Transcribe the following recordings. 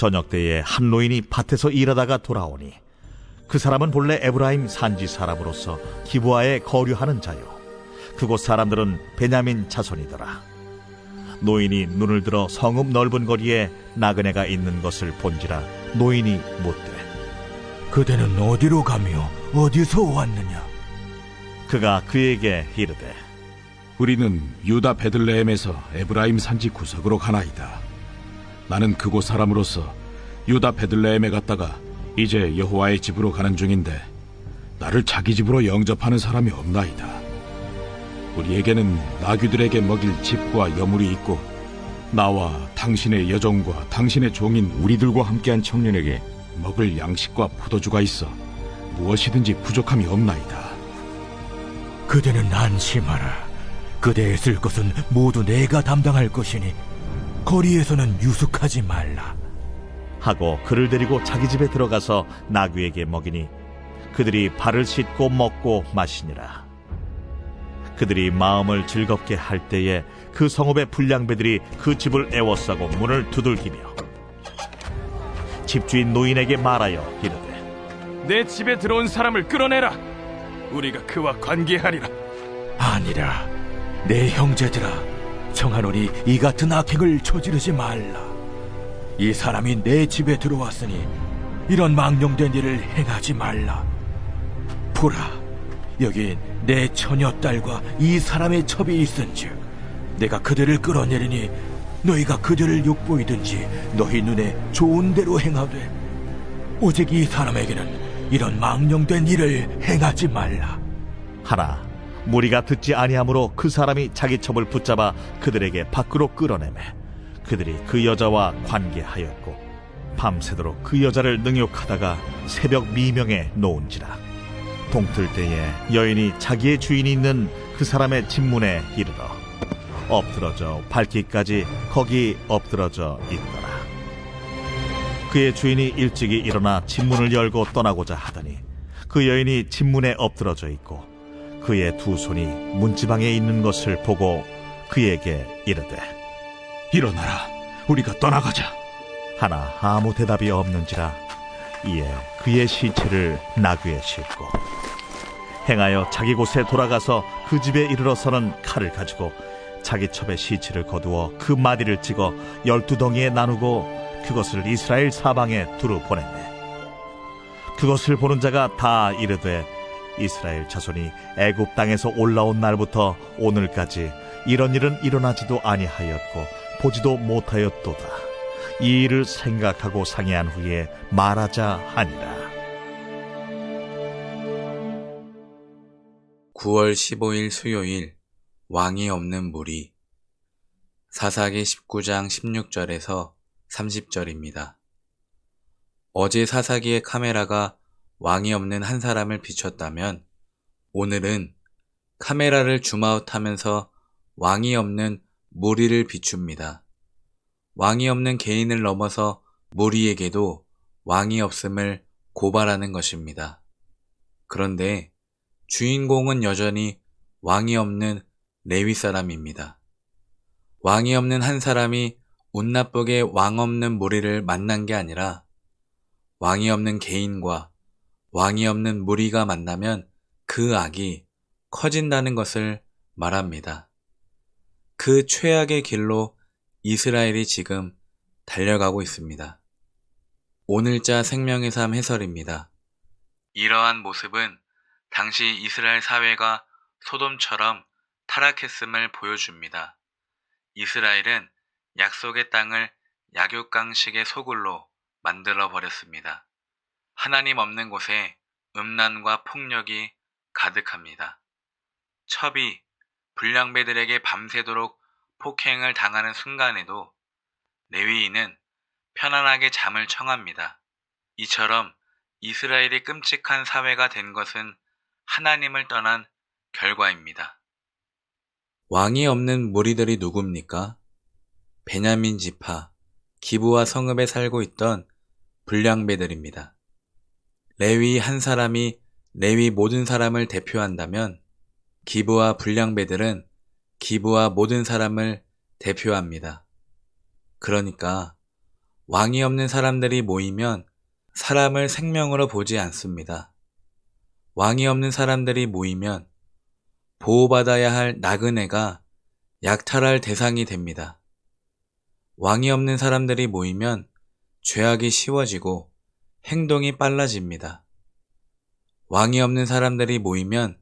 저녁 때에 한 노인이 밭에서 일하다가 돌아오니 그 사람은 본래 에브라임 산지 사람으로서 기부하에 거류하는 자요 그곳 사람들은 베냐민 자손이더라 노인이 눈을 들어 성읍 넓은 거리에 나그네가 있는 것을 본지라 노인이 묻되 그대는 어디로 가며 어디서 왔느냐? 그가 그에게 이르되 우리는 유다 베들레헴에서 에브라임 산지 구석으로 가나이다. 나는 그곳 사람으로서 유다 베들레헴에 갔다가 이제 여호와의 집으로 가는 중인데 나를 자기 집으로 영접하는 사람이 없나이다. 우리에게는 나귀들에게 먹일 집과 여물이 있고 나와 당신의 여종과 당신의 종인 우리들과 함께한 청년에게 먹을 양식과 포도주가 있어 무엇이든지 부족함이 없나이다. 그대는 안심하라. 그대의 쓸 것은 모두 내가 담당할 것이니 거리에서는 유숙하지 말라. 하고 그를 데리고 자기 집에 들어가서 나귀에게 먹이니 그들이 발을 씻고 먹고 마시니라. 그들이 마음을 즐겁게 할 때에 그 성읍의 불량배들이 그 집을 애워싸고 문을 두들기며 집주인 노인에게 말하여 이르되 내 집에 들어온 사람을 끌어내라. 우리가 그와 관계하리라. 아니라 내 형제들아 청하노니 이 같은 악행을 저지르지 말라. 이 사람이 내 집에 들어왔으니 이런 망령된 일을 행하지 말라. 보라, 여기 내 처녀 딸과 이 사람의 첩이 있은즉 내가 그들을 끌어내리니 너희가 그들을 욕보이든지 너희 눈에 좋은 대로 행하되 오직 이 사람에게는 이런 망령된 일을 행하지 말라. 하나 무리가 듣지 아니하므로 그 사람이 자기 첩을 붙잡아 그들에게 밖으로 끌어내매 그들이 그 여자와 관계하였고 밤새도록 그 여자를 능욕하다가 새벽 미명에 놓은지라. 동틀 때에 여인이 자기의 주인이 있는 그 사람의 집문에 이르러 엎드러져 밟기까지 거기 엎드러져 있더라. 그의 주인이 일찍이 일어나 집문을 열고 떠나고자 하더니 그 여인이 집문에 엎드러져 있고 그의 두 손이 문지방에 있는 것을 보고 그에게 이르되 일어나라. 우리가 떠나가자. 하나 아무 대답이 없는지라 이에 그의 시체를 나귀에 싣고 행하여 자기 곳에 돌아가서 그 집에 이르러서는 칼을 가지고 자기 첩의 시체를 거두어 그 마디를 찍어 열두 덩이에 나누고 그것을 이스라엘 사방에 두루 보냈네 그것을 보는 자가 다 이르되 이스라엘 자손이 애굽 땅에서 올라온 날부터 오늘까지 이런 일은 일어나지도 아니하였고 보지도 못하였도다. 이 일을 생각하고 상의한 후에 말하자 하니라. 9월 15일 수요일 왕이 없는 무리 사사기 19장 16절에서 30절입니다. 어제 사사기의 카메라가 왕이 없는 한 사람을 비췄다면 오늘은 카메라를 줌아웃하면서 왕이 없는 무리를 비춥니다. 왕이 없는 개인을 넘어서 무리에게도 왕이 없음을 고발하는 것입니다. 그런데 주인공은 여전히 왕이 없는 레위 사람입니다. 왕이 없는 한 사람이 운 나쁘게 왕 없는 무리를 만난 게 아니라 왕이 없는 개인과 왕이 없는 무리가 만나면 그 악이 커진다는 것을 말합니다. 그 최악의 길로 이스라엘이 지금 달려가고 있습니다. 오늘자 생명의 삶 해설입니다. 이러한 모습은 당시 이스라엘 사회가 소돔처럼 타락했음을 보여줍니다. 이스라엘은 약속의 땅을 약육강식의 소굴로 만들어 버렸습니다. 하나님 없는 곳에 음란과 폭력이 가득합니다. 첩이 불량배들에게 밤새도록 폭행을 당하는 순간에도 레위인은 편안하게 잠을 청합니다. 이처럼 이스라엘이 끔찍한 사회가 된 것은 하나님을 떠난 결과입니다. 왕이 없는 무리들이 누굽니까? 베냐민 지파, 기부와 성읍에 살고 있던 불량배들입니다. 레위 한 사람이 레위 모든 사람을 대표한다면 기부와 불량배들은 기부와 모든 사람을 대표합니다. 그러니까 왕이 없는 사람들이 모이면 사람을 생명으로 보지 않습니다. 왕이 없는 사람들이 모이면 보호받아야 할 나그네가 약탈할 대상이 됩니다. 왕이 없는 사람들이 모이면 죄악이 쉬워지고 행동이 빨라집니다. 왕이 없는 사람들이 모이면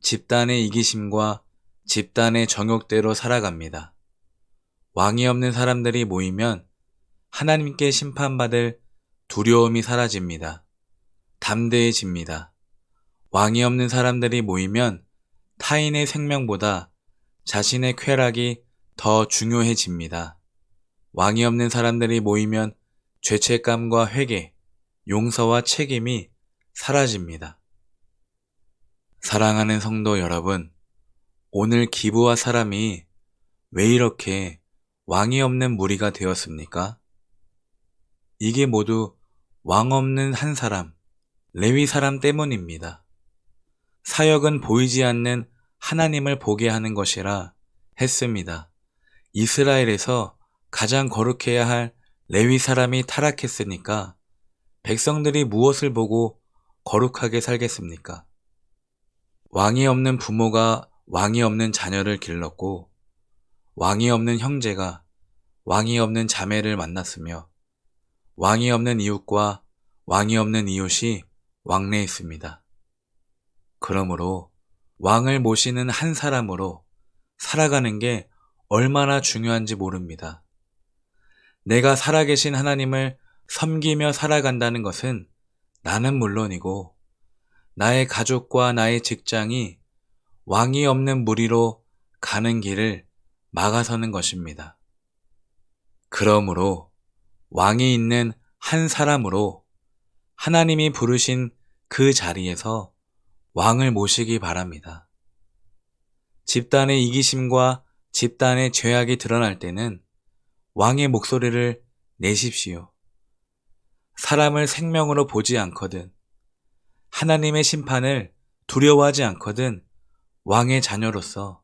집단의 이기심과 집단의 정욕대로 살아갑니다. 왕이 없는 사람들이 모이면 하나님께 심판받을 두려움이 사라집니다. 담대해집니다. 왕이 없는 사람들이 모이면 타인의 생명보다 자신의 쾌락이 더 중요해집니다. 왕이 없는 사람들이 모이면 죄책감과 회개, 용서와 책임이 사라집니다. 사랑하는 성도 여러분, 오늘 기부와 사람이 왜 이렇게 왕이 없는 무리가 되었습니까? 이게 모두 왕 없는 한 사람, 레위 사람 때문입니다. 사역은 보이지 않는 하나님을 보게 하는 것이라 했습니다. 이스라엘에서 가장 거룩해야 할 레위 사람이 타락했으니까 백성들이 무엇을 보고 거룩하게 살겠습니까? 왕이 없는 부모가 왕이 없는 자녀를 길렀고 왕이 없는 형제가 왕이 없는 자매를 만났으며 왕이 없는 이웃과 왕이 없는 이웃이 왕래했습니다. 그러므로 왕을 모시는 한 사람으로 살아가는 게 얼마나 중요한지 모릅니다. 내가 살아계신 하나님을 섬기며 살아간다는 것은 나는 물론이고 나의 가족과 나의 직장이 왕이 없는 무리로 가는 길을 막아서는 것입니다. 그러므로 왕이 있는 한 사람으로 하나님이 부르신 그 자리에서 왕을 모시기 바랍니다. 집단의 이기심과 집단의 죄악이 드러날 때는 왕의 목소리를 내십시오. 사람을 생명으로 보지 않거든 하나님의 심판을 두려워하지 않거든 왕의 자녀로서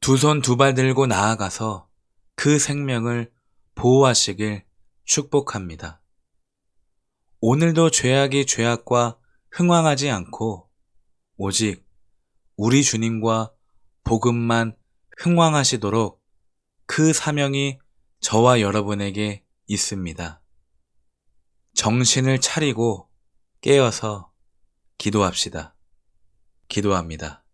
두 손 두 발 들고 나아가서 그 생명을 보호하시길 축복합니다. 오늘도 죄악이 죄악과 흥왕하지 않고 오직 우리 주님과 복음만 흥왕하시도록 그 사명이 저와 여러분에게 있습니다. 정신을 차리고 깨어서 기도합시다. 기도합니다.